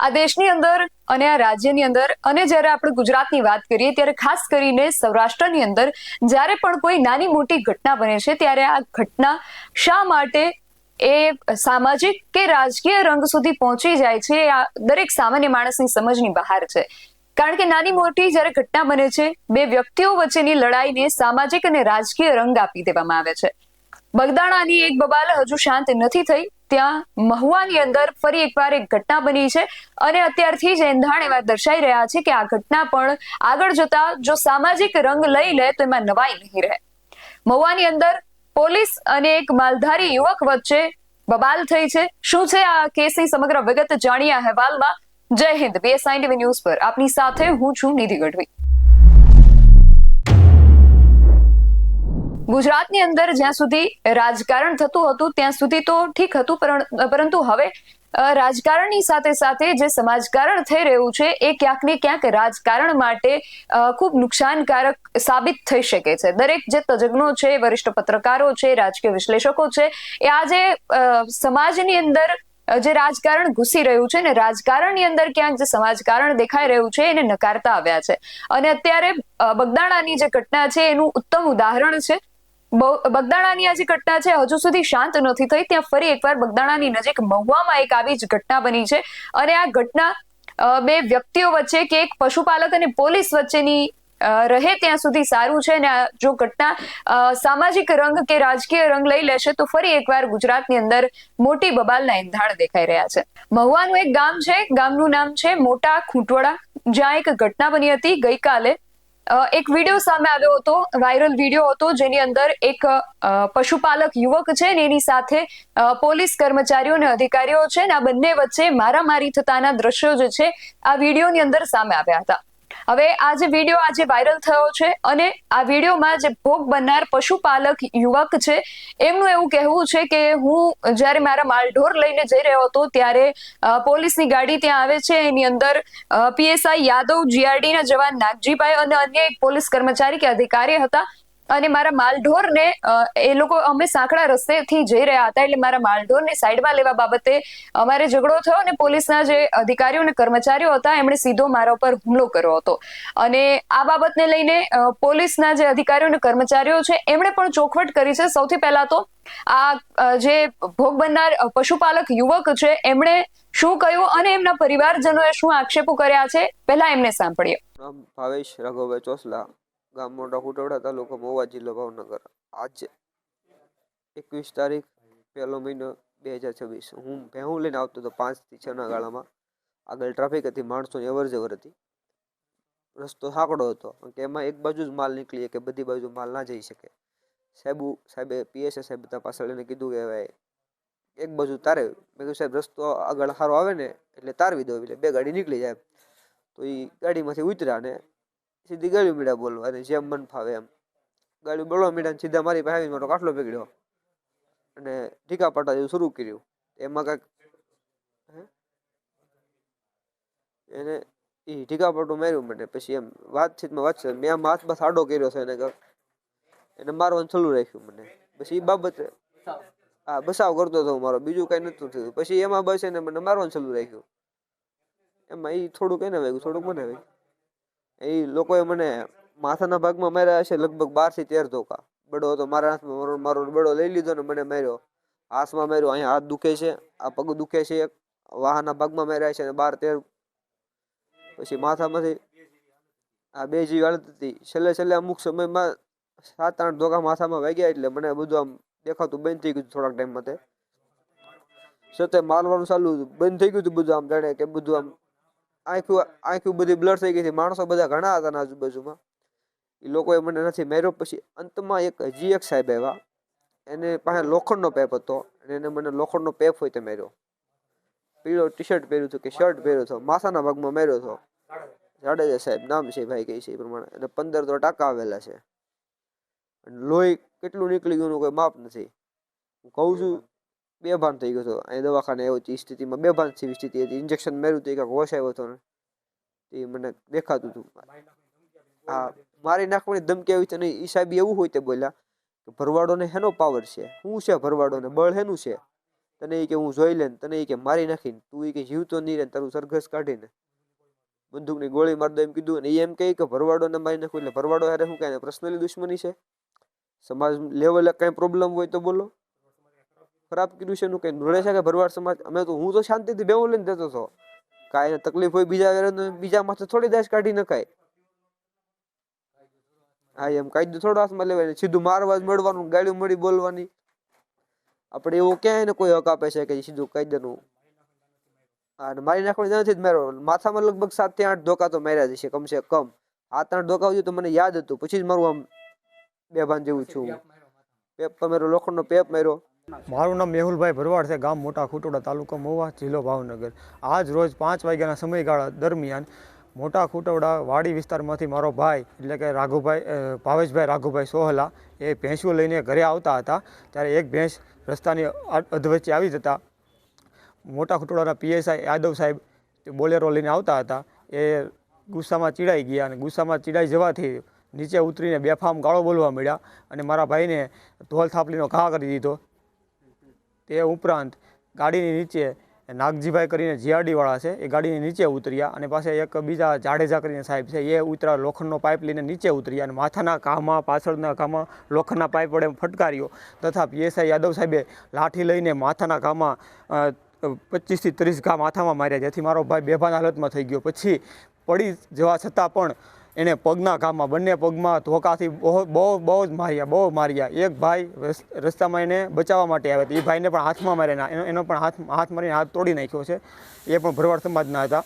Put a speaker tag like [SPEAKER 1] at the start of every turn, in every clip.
[SPEAKER 1] આ દેશની અંદર અને આ રાજ્યની અંદર અને જ્યારે આપણે ગુજરાતની વાત કરીએ ત્યારે ખાસ કરીને સૌરાષ્ટ્રની અંદર જ્યારે પણ કોઈ નાની મોટી ઘટના બને છે ત્યારે આ ઘટના શા માટે એ સામાજિક કે રાજકીય રંગ સુધી પહોંચી જાય છે આ દરેક સામાન્ય માણસની સમજની બહાર છે. કારણ કે નાની મોટી જ્યારે ઘટના બને છે, બે વ્યક્તિઓ વચ્ચેની લડાઈને સામાજિક અને રાજકીય રંગ આપી દેવામાં આવે છે. બગદાણાની એક બબાલ હજુ શાંત નથી થઈ ત્યાં મહુવાની અંદર ફરી એકવાર એક ઘટના બની છે અને અત્યારથી જ એંધાણ એવા દર્શાઈ રહ્યા છે કે આ ઘટના પણ આગળ જતા જો સામાજિક રંગ લઈ લે તો એમાં નવાઈ નહીં રહે. મહુવાની અંદર પોલીસ અને એક માલધારી યુવક વચ્ચે બબાલ થઈ છે. શું છે આ કેસની સમગ્ર વિગત જાણીએ અહેવાલમાં? જય હિન્દ બીએસઆઈ ટીવી ન્યૂઝ પર. આપની સાથે હું છું નિધિ ગઢવી. ગુજરાતની અંદર જ્યાં સુધી રાજકારણ થતું હતું, ત્યાં સુધી તો ઠીક હતું પરંતુ હવે રાજકારણની સાથે સાથે જે સમાજકારણ થઈ રહ્યું છે, એ ક્યાંક ને ક્યાંક રાજકારણ માટે ખૂબ નુકસાનકારક સાબિત થઈ શકે છે. દરેક જે તજજ્ઞો છે, વરિષ્ઠ પત્રકારો છે, રાજકીય વિશ્લેષકો છે, એ આજે સમાજની અંદર જે રાજકારણ ઘૂસી રહ્યું છે ને રાજકારણની અંદર ક્યાંક જે સમાજકારણ દેખાઈ રહ્યું છે, એને નકારતા આવ્યા છે. અને અત્યારે બગદાણાની જે ઘટના છે, એનું ઉત્તમ ઉદાહરણ છે. બગદાણાની આ જે ઘટના છે. હજુ સુધી શાંત નથી થઈ. ત્યાં ફરી એકવાર બગદાણાની નજીક મહુવામાં એક આવી જ ઘટના બની છે અને આ ઘટના બે વ્યક્તિઓ વચ્ચે કે એક પશુપાલક અને પોલીસ વચ્ચેની રહે ત્યાં સુધી સારું છે આ જો ઘટના સામાજિક રંગ કે રાજકીય રંગ લઈ લેશે તો ફરી એકવાર ગુજરાતની અંદર મોટી બબાલના એંધાણ દેખાઈ રહ્યા છે. મહુવાનું એક ગામ છે. ગામનું નામ છે મોટા ખૂંટવડા. જ્યાં એક ઘટના બની હતી ગઈકાલે. એક વીડિયો સામે આવ્યો હતો વાયરલ વીડિયો હતો, જેની અંદર એક પશુપાલક યુવક છે ને એની સાથે પોલીસ કર્મચારીઓ અને અધિકારીઓ છે ને આ બંને વચ્ચે મારામારી થતાના દ્રશ્યો જે છે, આ વિડીયોની અંદર સામે આવ્યા હતા. હવે આ જે વીડિયો આજે વાયરલ થયો છે અને આ વિડીયોમાં જે ભોગ બનનાર પશુપાલક યુવક છે, એમનું એવું કહેવું છે કે હું જ્યારે મારા માલઢોર લઈને જઈ રહ્યો હતો ત્યારે પોલીસની ગાડી ત્યાં આવે છે, એની અંદર પીએસઆઈ યાદવ જીઆરડીના જવાન નાગજીભાઈ અને અન્ય એક પોલીસ કર્મચારી કે અધિકારી હતા. અને મારા માલઢોરને એ લોકો અમે સાંકડા રસ્તેથી જઈ રહ્યા હતા એટલે મારા માલઢોરને સાઈડમાં લેવા બાબતે અમારે ઝઘડો થયો અને પોલીસના જે અધિકારીઓ અને કર્મચારીઓ હતા, એમણે સીધો મારા ઉપર હુમલો કર્યો હતો. અને આ બાબતને લઈને પોલીસના જે અધિકારીઓ અને કર્મચારીઓ છે, એમણે પણ ચોખવટ કરી છે. સૌથી પહેલા તો આ જે ભોગ બનનાર પશુપાલક યુવક છે, એમણે શું કહ્યું અને એમના પરિવારજનોએ શું આક્ષેપો કર્યા છે, પહેલા એમને સાંભળીએ.
[SPEAKER 2] ભાવેશ રાઘવભાઈ ચોસલા. ગામ મોટા હુટવડા તાલુકો મોવા જિલ્લો ભાવનગર. આજ એકવીસ તારીખ, પહેલો મહિનો બે હજાર છવ્વીસ. હું ભેહું લઈને આવતો હતો પાંચથી છના ગાળામાં. આગળ ટ્રાફિક હતી માણસોની અવર જવર હતી. રસ્તો સાંકડો હતો કે એમાં એક બાજુ જ માલ નીકળીએ કે બધી બાજુ માલ ના જઈ શકે. સાહેબુ, સાહેબે, પીએસએ સાહેબ બધા પાછળ એને કીધું કે હવે એક બાજુ તારે. મેં કીધું, સાહેબ, રસ્તો આગળ સારો આવે ને, એટલે તારવી દો એટલે બે ગાડી નીકળી જાય. તો એ ગાડીમાંથી ઉતર્યા ને સીધી ગાળ્યું મીડા અને જેમ મન ફાવે એમ. ગાડી બોલવા મીડા સીધા મારી પાસે આવીને મારો કાટલો પીગડ્યો અને ઢીકા પાટા જેવું શરૂ કર્યું. એમાં કાંઈક? એને એ ઢીકા પાટું માર્યું મને, પછી એમ વાતચીતમાં વાત છે મેં આમ હાથમાં સાડો કર્યો છે એને કાંઈક. એને મારવાનું ચાલુ રાખ્યું મને. પછી એ બાબતે, હા, બસાવ કરતો હતો મારો, બીજું કાંઈ નતું થયું. પછી એમાં બસ એને મને મારવાનું ચાલુ રાખ્યું. એમાં એ થોડુંક એને વાગ્યું, થોડુંક મને વાગ્યું. એ લોકોએ મને માથાના ભાગમાં માર્યા હશે લગભગ બારથી તેર ધોકા. બડો હતો, મારા હાથમાં મારો બડો લઈ લીધો ને મને માર્યો. હાથમાં માર્યો, અહીંયા હાથ દુખે છે, આ પગ દુખે છે, એક વાહના ભાગમાં માર્યા છે અને બાર તેર. પછી માથામાંથી આ બે જીવ હાલત હતી. છેલ્લે છેલ્લે અમુક સમયમાં સાત આઠ ધોકા માથામાં વાગ્યા એટલે મને બધું આમ દેખાતું બંધ થઈ ગયું થોડાક ટાઈમ માટે. છતાં મારવાનું ચાલુ બંધ થઈ ગયું હતું બધું આમ જાણે કે બધું આમ આંખું આંખ્યું બધી બ્લર થઈ ગઈ હતી માણસો બધા ઘણા હતા આજુબાજુમાં. એ લોકોએ મને નથી માર્યો. પછી અંતમાં એક હજી એક સાહેબ આવ્યા. એને પાસે લોખંડનો પેપ હતો અને એને મને લોખંડનો પેપ હોય તે માર્યો. પીળો ટી શર્ટ પહેર્યું હતું કે શર્ટ પહેર્યો હતો. માથાના ભાગમાં માર્યો હતો. જાડેજા સાહેબ નામ છે, ભાઈ કહે છે એ પ્રમાણે. અને પંદર તો ટાંકા આવેલા છે. લોહી કેટલું નીકળી ગયું કોઈ માપ નથી. હું કહું છું બેભાન થઈ ગયો હતો. અહીં દવાખાને આવ્યો હતી સ્થિતિમાં બેભાન જેવી સ્થિતિ હતી. ઇન્જેક્શન માર્યું હતું એક હોશ આવ્યો હતો ને. એ મને દેખાતું હતું. હા મારી નાખવાની ધમકી આવી છે નહીં એ સાહેબ એવું હોય તે બોલ્યા કે ભરવાડોને હેનો પાવર છે. શું છે ભરવાડોને? બળ હેનું છે? તને એ કે હું જોઈ લે તને એ કે મારી નાખીને. તું એ કે જીવતો નહીં રહે તારું સરઘસ કાઢીને. બંદૂકની ગોળી મારી દો એમ કીધું અને એમ કહે કે ભરવાડોને મારી નાખું. એટલે ભરવાડો હારે શું કહે પર્સનલી દુશ્મની છે? સમાજ લેવલે કાંઈ પ્રોબ્લેમ હોય તો બોલો. ખરાબ કર્યું છે એનું કંઈ નડે છે કે ભરવાડ સમાજ? અમે તો હું તો શાંતિથી બેવું લઈને દેતો હતો. કાંઈ તકલીફ હોય બીજા બીજા માથે થોડી દાશ કાઢી નખાય. હા એમ કાયદો થોડો હાથમાં લેવાય સીધું મારવા જ મળવાનું ગાડી મળી બોલવાની. આપણે એવું ક્યાંય એને કોઈ હક આપે છે કે સીધું કાયદાનું. હા અને મારી નાખવાની નથી જ માર્યો. માથામાં લગભગ સાતથી આઠ ધોકા તો માર્યા જશે કમસે કમ. આ ત્રણ ધોકા હોય તો મને યાદ હતું. પછી જ મારું આમ બેભાન જેવું છું પેપ માર્યો લોખંડનો પેપ માર્યો.
[SPEAKER 3] મારું નામ મેહુલભાઈ ભરવાડ છે, ગામ મોટા ખુટોડા તાલુકો મોવા, જિલ્લો ભાવનગર. આજ રોજ પાંચ વાગ્યાના સમયગાળા દરમિયાન મોટા ખુટોડા વાડી વિસ્તારમાંથી મારો ભાઈ, એટલે કે રાઘુભાઈ ભાવેશભાઈ રાઘુભાઈ સોહલા, એ ભેંસું લઈને ઘરે આવતા હતા. ત્યારે એક ભેંસ રસ્તાની અધ- અધવચ્ચે આવી જતા. મોટા ખુટોડાના પીએસઆઈ યાદવ સાહેબ બોલેરો લઈને આવતા હતા. એ ગુસ્સામાં ચીડાઈ ગયા અને ગુસ્સામાં ચીડાઈ જવાથી નીચે ઉતરીને બેફામ ગાળો બોલવા મળ્યા અને મારા ભાઈને ધોલ થાપલીનો ઘા કરી દીધો. તે ઉપરાંત ગાડીની નીચે નાગજીભાઈ કરીને જીઆરડીવાળા છે, એ ગાડીની નીચે ઉતર્યા અને પાસે એક બીજા જાડેજા કરીને સાહેબ છે, એ ઉતરા લોખંડનો પાઇપ લઈને નીચે ઉતર્યા અને માથાના ઘામાં, પાછળના ઘામાં લોખંડના પાઇપ વડે ફટકાર્યો. તથા પીએસઆઈ યાદવ સાહેબે લાઠી લઈને માથાના ઘામાં પચીસથી ત્રીસ ઘા માથામાં માર્યા, જેથી મારો ભાઈ બેભાન હાલતમાં થઈ ગયો. પછી પડી જવા છતાં પણ એને પગના ઘામાં, બંને પગમાં ધોકાથી બહુ બહુ બહુ જ માર્યા, બહુ માર્યા. એક ભાઈ રસ્તામાં એને બચાવવા માટે આવ્યા હતા. એ ભાઈને પણ હાથમાં માર્યા એનો એનો પણ હાથ હાથ મારીને હાથ તોડી નાખ્યો છે. એ પણ ભરવાડ સમાજના હતા.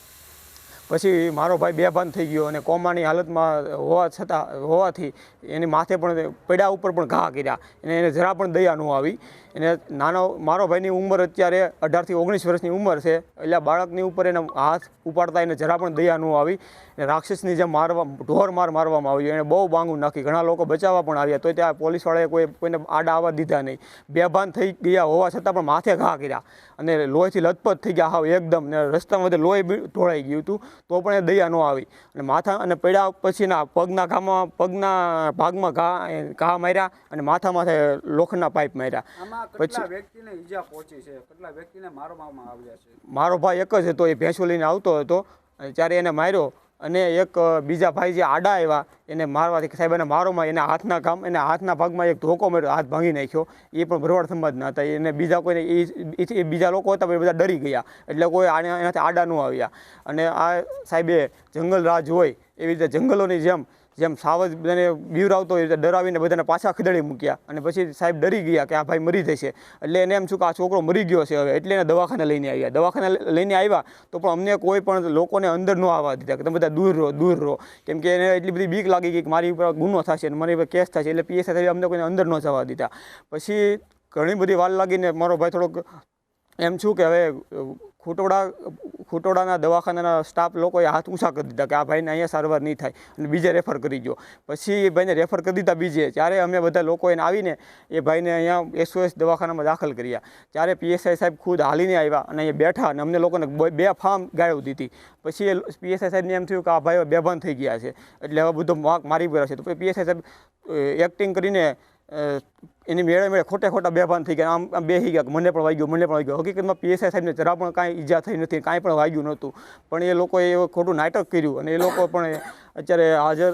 [SPEAKER 3] પછી મારો ભાઈ બેભાન થઈ ગયો અને કોમાની હાલતમાં હોવા છતાં, હોવાથી એની માથે પણ પૈડા ઉપર પણ ઘા કર્યા. અને એને જરા પણ દયા ન આવી. એને નાનો, મારો ભાઈની ઉંમર અત્યારે અઢારથી ઓગણીસ વર્ષની ઉંમર છે. એટલે બાળકની ઉપર એને હાથ ઉપાડતા એને જરા પણ દયા ન આવી. અને રાક્ષસની જેમ મારવા, ઢોર માર મારવામાં આવ્યો. એને બહુ બાંગું નાખી. ઘણા લોકો બચાવવા પણ આવ્યા. તો ત્યાં પોલીસવાળાએ કોઈ કોઈને આડા આવવા દીધા નહીં. બેભાન થઈ ગયા હોવા છતાં પણ માથે ઘા કર્યા. અને લોહીથી લથપથ થઈ ગયા હાવ એકદમ. ને રસ્તામાં બધે લોહી ઢોળાઈ ગયું હતું તો પણ એ દયા ન આવી. અને માથા અને પડ્યા પછીના પગના ઘામાં પગના ભાગમાં ઘા ઘા માર્યા અને માથા માથે લોખંડના પાઇપ માર્યા.
[SPEAKER 4] પછી વ્યક્તિને ઈજા પહોંચી છે? કેટલા વ્યક્તિને મારવામાં આવ્યા છે?
[SPEAKER 3] મારો ભાઈ એક જ હતો એ ભેંસો લઈને આવતો હતો. અને ત્યારે એને માર્યો. અને એક બીજા ભાઈ જે આડા આવ્યા, એને મારવાથી સાહેબ, એને મારોમાં એને હાથના કામ એને હાથના ભાગમાં એક ધોકો માર્યો, હાથ ભાંગી નાખ્યો. એ પણ ભરવાડ સમાજના હતા. એને બીજા કોઈને એ બીજા લોકો હતા એ બધા ડરી ગયા. એટલે કોઈ આને, એનાથી આડા ન આવ્યા. અને આ સાહેબે જંગલ રાજ હોય એવી રીતે જંગલોની જેમ જેમ સાવજ બધાને બીવરાવતો હોય ડરાવીને બધાને પાછા ખદેડી મૂક્યા. અને પછી સાહેબ ડરી ગયા કે આ ભાઈ મરી જશે. એટલે એને એમ શું કે આ છોકરો મરી ગયો છે હવે. એટલે એને દવાખાને લઈને આવ્યા. દવાખાને લઈને આવ્યા તો પણ અમને કોઈ પણ લોકોને અંદર ન આવવા દીધા કે તમે બધા દૂર રહો દૂર રહો. કેમ કે એને એટલી બધી બીક લાગી ગઈ કે મારી ઉપર ગુનો થશે અને મારી ઉપર કેસ થશે એટલે પીએસ સાથે અમને કોઈને અંદર ન જવા દીધા. પછી ઘણી બધી વાર લાગીને મારો ભાઈ થોડોક એમ છું કે હવે ખોટોડા, ખોટોડાના દવાખાનાના સ્ટાફ લોકોએ હાથ ઊંચા કરી દીધા કે આ ભાઈને અહીંયા સારવાર નહીં થાય અને બીજે રેફર કરી ગયો. પછી એ ભાઈને રેફર કરી દીધા બીજે. ત્યારે અમે બધા લોકો એને આવીને એ ભાઈને અહીંયા એસઓએસ દવાખાનામાં દાખલ કર્યા. ત્યારે પીએસઆઈ સાહેબ ખુદ હાલીને આવ્યા અને અહીંયા બેઠા અને અમને લોકોને બ- ફાર્મ ગાળવી દીધી. પછી એ પીએસઆઈ સાહેબને એમ થયું કે આ ભાઈ બેભાન થઈ ગયા છે. એટલે હવે બધો મારી ગયા છે. તો પીએસઆઈ સાહેબ એક્ટિંગ કરીને એની મેળે મેળે ખોટે ખોટા બેભાન થઈ ગયા. આમ આમ બેસી ગયા મને પણ વાગ્યું, મને પણ વાગ્યું. હકીકતમાં પીએસઆઈ સાહેબને જરા પણ કાંઈ ઈજા થઈ નથી કાંઈ પણ વાગ્યું નહોતું. પણ એ લોકોએ એવું ખોટું નાટક કર્યું અને એ લોકો પણ અત્યારે હાજર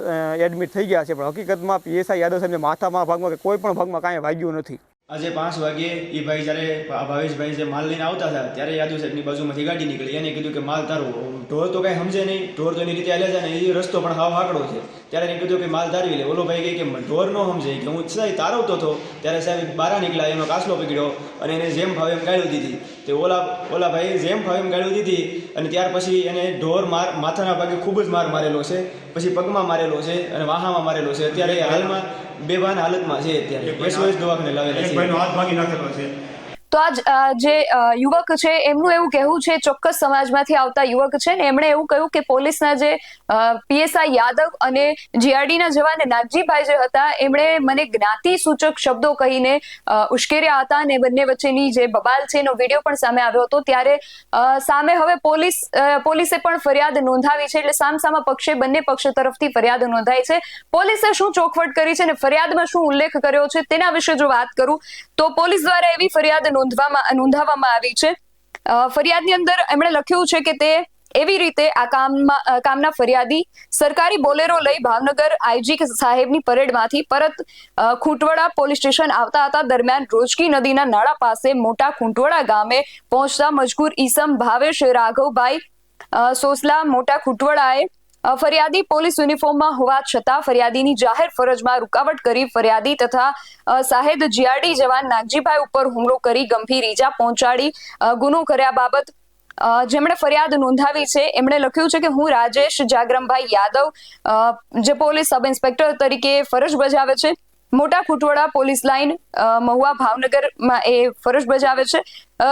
[SPEAKER 3] એડમિટ થઈ ગયા છે. પણ હકીકતમાં પીએસઆઈ યાદવ સાહેબને માથામાં ભાગમાં કે કોઈ પણ ભાગમાં કાંઈ વાગ્યું નથી.
[SPEAKER 5] આજે પાંચ વાગે એ ભાઈ જ્યારે ભાવેશભાઈ જે માલ લઈને આવતા હતા, ત્યારે યાદવ સાહેબની બાજુમાંથી ગાડી નીકળી. એને કીધું કે માલ તારો. ઢોર તો કાંઈ સમજે નહીં. ઢોર તો એની રીતે હાલે છે ને એ રસ્તો પણ હાવ આકડો છે. ત્યારે એને કીધું કે માલ તારવી લે. ઓલો ભાઈ કહે કે ઢોર ન સમજાય કે હું સાહેબ તારવતો હતો. ત્યારે સાહેબ બહાર નીકળ્યા એનો કાસલો પકડ્યો અને એને જેમ ભાવે એમ ગાળ્યું દીધી. તે ઓલા ઓલા ભાઈ જેમ ભાવે એમ ગાળ્યું દીધી અને ત્યાર પછી એને ઢોર માર માથાના ભાગે ખૂબ જ માર મારેલો છે. પછી પગમાં મારેલો છે અને વાહામાં મારેલો છે. અત્યારે હાલમાં બેભાન હાલતમાં છે અત્યારે. એસઓએસ દવાખાને લાવેલા છે.
[SPEAKER 3] હાથ ભાગી નાખેલો છે.
[SPEAKER 1] તો આજ જે યુવક છે, એમનું એવું કહેવું છે, ચોક્કસ સમાજમાંથી આવતા યુવક છે, ને એમણે એવું કહ્યું કે પોલીસના જે પીએસઆઈ યાદવ અને જીઆરડીના જવાન નાગજીભાઈ જે હતા, એમણે મને જ્ઞાતિ સૂચક શબ્દો કહીને ઉશ્કેર્યા હતા અને બંને વચ્ચેની જે બબાલ છે એનો વીડિયો પણ સામે આવ્યો હતો. ત્યારે સામે હવે પોલીસ પોલીસે પણ ફરિયાદ નોંધાવી છે, એટલે સામસામા પક્ષે, બંને પક્ષ તરફથી ફરિયાદ નોંધાઈ છે. પોલીસે શું ચોખવટ કરી છે અને ફરિયાદમાં શું ઉલ્લેખ કર્યો છે, તેના વિશે જો વાત કરું, તો પોલીસ દ્વારા એવી ફરિયાદ નોંધાવી નોંધવામાં, નોંધાવવામાં આવી છે. ફરિયાદની અંદર એમણે લખ્યું છે કે તે એવી રીતે આ કામમાં કામના ફરિયાદી સરકારી બોલેરો લઈ ભાવનગર આઈજી સાહેબની પરેડમાંથી પરત ખૂંટવડા પોલીસ સ્ટેશન આવતા હતા. દરમિયાન રોજકી નદીના નાળા પાસે મોટા ખૂંટવડા ગામે પહોંચતા મજકૂર ઈસમ ભાવેશ રાઘવભાઈ સોસલા મોટા ખૂંટવડાએ ફરિયાદી પોલીસ યુનિફોર્મમાં હોવા છતાં ફરિયાદીની જાહેર ફરજમાં રૂકાવટ કરી ફરિયાદી તથા સાહેદ જીઆરડી જવાન નાગજીભાઈ ઉપર હુમલો કરી ગંભીર ઈજા પહોંચાડી ગુનો કર્યા બાબત જેમણે ફરિયાદ નોંધાવી છે એમણે લખ્યું છે કે હું રાજેશ જાગરમભાઈ યાદવ જે પોલીસ સબ ઇન્સ્પેક્ટર તરીકે ફરજ બજાવે છે. મોટા ખૂટવડા પોલીસ લાઇન અ, મહુવા ભાવનગરમાં એ ફરજ બજાવે છે.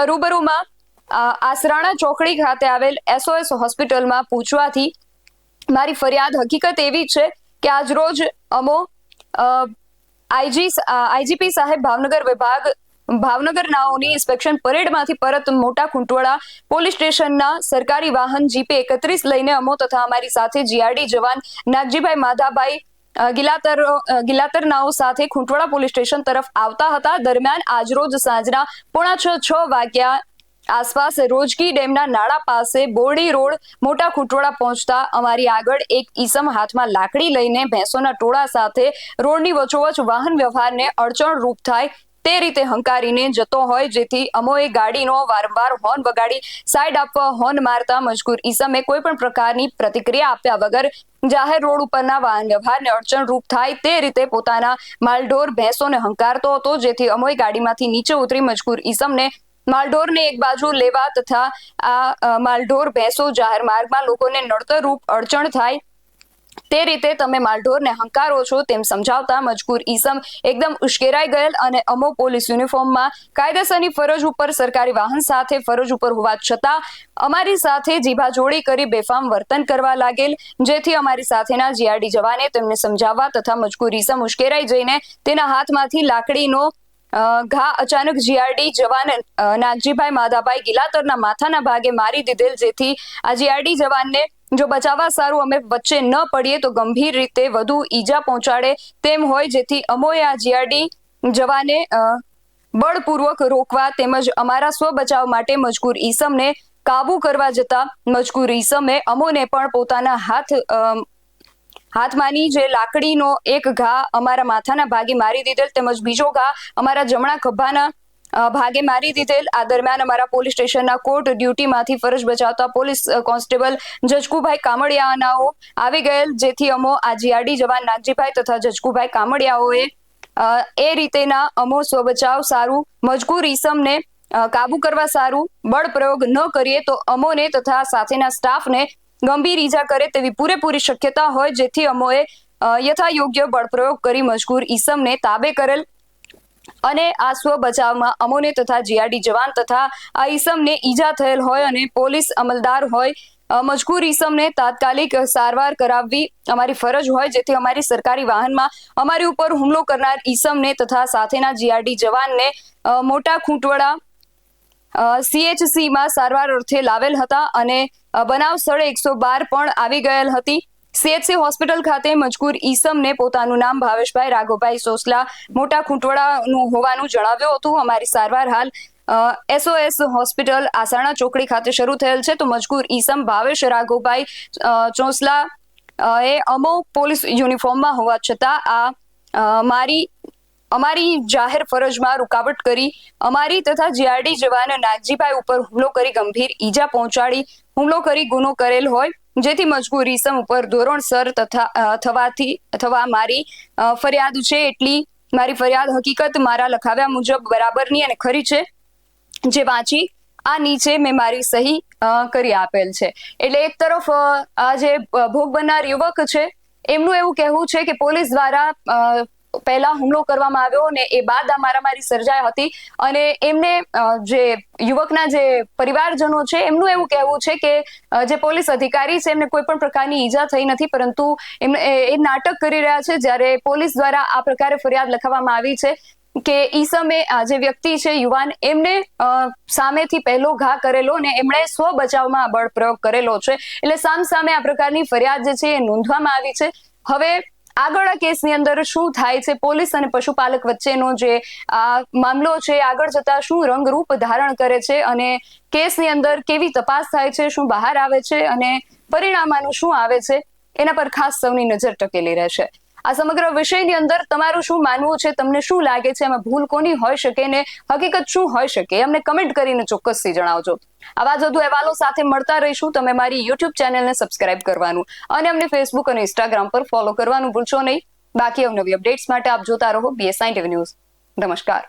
[SPEAKER 1] રૂબરૂમાં આસરાણા ચોકડી ખાતે આવેલ એસઓએસ હોસ્પિટલમાં પૂછવાથી મારી ફરિયાદ હકીકત એવી છે કે આજ રોજ અમો આઈજી, આઈજીપી સાહેબ ભાવનગર વિભાગ, ભાવનગર નાઓની ઇન્સ્પેક્શન પરેડમાંથી પરત મોટા ખૂંટવાળા પોલીસ સ્ટેશનના સરકારી વાહન જીપે એકત્રીસ લઈને અમો તથા અમારી સાથે જીઆરડી જવાન નાગજીભાઈ માધાભાઈ ગિલાતર નાઓ સાથે ખૂંટવાળા પોલીસ સ્ટેશન તરફ આવતા હતા. દરમિયાન આજરોજ સાંજના પોણા છ છ વાગ્યા આસપાસ રોજકી ડેમના નાળા પાસે બોરડી રોડ મોટા ખુટોળા પહોંચતા અમારી આગળ એક ઈસમ હાથમાં લાકડી લઈને ભેંસોના ટોળા સાથે રોડની વચોવચ વાહન વ્યવહારને અડચણ રૂપ થાય તે રીતે હંકારીને જતો હોય જેથી અમોએ ગાડીનો વારંવાર હોર્ન વગાડી સાઈડ આપવા હોર્ન મારતા મજકૂર ઈસમે કોઈ પણ પ્રકારની પ્રતિક્રિયા આપ્યા વગર જાહેર રોડ ઉપરના વાહન વ્યવહારને અડચણ રૂપ થાય તે રીતે પોતાના માલઢોર ભેંસોને હંકારતો હતો જેથી અમોય ગાડીમાંથી નીચે ઉતરી મજકૂર ઈસમને માલઢોરને એક બાજુ લેવા તથા આ માલઢોર ભેંસો જાહેર માર્ગમાં લોકોને નડતરરૂપ અડચણ થાય તે રીતે તમે માલઢોરને હંકારો છો તેમ સમજાવતા મજકૂર ઈસમ એકદમ ઉશ્કેરાઈ ગયેલ અને અમો પોલીસ યુનિફોર્મમાં કાયદેસરની ફરજ ઉપર સરકારી વાહન સાથે ફરજ ઉપર હોવા છતાં અમારી સાથે જીભાજોડી કરી બેફામ વર્તન કરવા લાગેલ, જેથી અમારી સાથેના જીઆરડી જવાને તેમને સમજાવવા તથા મજકૂર ઈસમ ઉશ્કેરાઈ જઈને તેના હાથમાંથી લાકડીનો ઘા અચાનક જીઆરડી જવાન નાગજીભાઈ માધાભાઈ ગિલાતરના માથાના ભાગે મારી દીધેલ જેથી આ જીઆરડી જવાનને જો બચાવવા સારું અમે વચ્ચે ન પડીએ તો ગંભીર રીતે વધુ ઈજા પહોંચાડે તેમ હોય જેથી અમોએ આ જીઆરડી જવાને બળપૂર્વક રોકવા તેમજ અમારા સ્વ બચાવ માટે મજકૂર ઈસમને કાબુ કરવા જતા મજકૂર ઈસમે અમોને પણ પોતાના હાથ હાથમાંની જે લાકડીનો એક ઘા અમારા માથાના ભાગે મારી દીધેલ તેમજ બીજો ઘા અમારા જમણા ખભાના ભાગે મારી દીધેલ. આ દરમિયાન અમારા પોલીસ સ્ટેશનના કોર્ટ ડ્યુટીમાંથી ફરજ બજાવતા પોલીસ કોન્સ્ટેબલ જજકુભાઈ કામડિયાનાઓ આવી ગયેલ, જેથી અમો આ જીઆરડી જવાન નાગજીભાઈ તથા જજકુભાઈ કામડિયાઓએ એ રીતેના અમો સ્વબચાવ સારું, મજકૂર ઈસમને કાબુ કરવા સારું, બળ પ્રયોગ ન કરીએ તો અમોને તથા સાથેના સ્ટાફને ગંભીર ઈજા કરે તેવી પૂરેપૂરી શક્યતા હોય જેથી અમોએ યથા યથાયોગ્ય બળપ્રયોગ કરી મજગૂર ઈસમને તાબે કરેલ અને આ સ્વ બચાવમાં અમોને તથા જીઆરડી જવાન તથા આ ઈસમને ઈજા થયેલ હોય અને પોલીસ અમલદાર હોય અ, મજકૂર ઈસમને તાત્કાલિક સારવાર કરાવવી અમારી ફરજ હોય જેથી અમારી સરકારી વાહનમાં અમારી ઉપર હુમલો કરનાર ઈસમને તથા સાથેના જીઆરડી જવાનને મોટા ખૂંટવડા સીએચસી માં સારવાર અર્થે લાવેલ હતા અને બનાવ સ્થળે એકસો બાર પણ આવી ગયેલ હતી. સીએચસી હોસ્પિટલ ખાતે મજકૂર ઈસમને પોતાનું નામ ભાવેશભાઈ રાઘોભાઈ સોસલા મોટા ખૂંટવડાનું હોવાનું જણાવ્યું હતું. અમારી સારવાર હાલ એસઓએસ હોસ્પિટલ આસાણા ચોકડી ખાતે શરૂ થયેલ છે. તો મજકૂર ઈસમ ભાવેશ રાઘોભાઈ ચોસલા એ અમો પોલીસ યુનિફોર્મમાં હોવા છતાં આ મારી અમારી જાહેર ફરજમાં રૂકાવટ કરી, અમારી તથા જીઆરડી જવાન નાગજીભાઈ ઉપર હુમલો કરી ગંભીર ઈજા પહોંચાડી, હુમલો કરી ગુનો કરેલ હોય, જેથી મજબૂર ઈસમ ઉપર ધોરણસર તથા થવાથી અથવા મારી ફરિયાદ છે એટલી, મારી ફરિયાદ હકીકત મારા લખાવ્યા મુજબ બરાબરની અને ખરી છે, જે વાંચી, આ નીચે મેં મારી સહી કરી આપેલ છે. એટલે એક તરફ આ જે ભોગ બનનાર યુવક છે, એમનું એવું કહેવું છે કે પોલીસ દ્વારા પહેલા હુમલો કરવામાં આવ્યો ને એ બાદ આ મારામારી સર્જાઈ હતી. અને એમને જે યુવકના જે પરિવારજનો છે, એમનું એવું કહેવું છે કે જે પોલીસ અધિકારી છે, એમને કોઈ પણ પ્રકારની ઈજા થઈ નથી, પરંતુ એમને, એ નાટક કરી રહ્યા છે, જ્યારે પોલીસ દ્વારા આ પ્રકારે ફરિયાદ લખાવવામાં આવી છે કે ઈસમે આ જે વ્યક્તિ છે, યુવાન, એમને સામેથી પહેલો ઘા કરેલો ને એમણે સ્વ બચાવમાં બળ પ્રયોગ કરેલો છે. એટલે સામ સામે આ પ્રકારની ફરિયાદ જે છે, એ નોંધવામાં આવી છે. હવે આગળ આ કેસની અંદર શું થાય છે? પોલીસ અને પશુપાલક વચ્ચેનો જે આ મામલો છે, આગળ જતા શું રંગરૂપ ધારણ કરે છે અને કેસની અંદર કેવી તપાસ થાય છે, શું બહાર આવે છે અને પરિણામ આનું શું આવે છે? એના પર ખાસ સૌની નજર ટકેલી રહેશે. આ સમગ્ર વિષયની અંદર તમારું શું માનવું છે? તમને શું લાગે છે? એમાં ભૂલ કોની હોઈ શકે ને હકીકત શું હોઈ શકે? અમને કમેન્ટ કરીને ચોક્કસથી જણાવજો. આવા જ વધુ અહેવાલો સાથે મળતા રહીશું. તમે મારી યુટ્યુબ ચેનલને સબસ્ક્રાઇબ કરવાનું અને અમને ફેસબુક અને ઇન્સ્ટાગ્રામ પર ફોલો કરવાનું ભૂલશો નહીં. બાકી અવનવી અપડેટ્સ માટે આપ જોતા રહો બીએસઆઈ ટીવી ન્યૂઝ નમસ્કાર.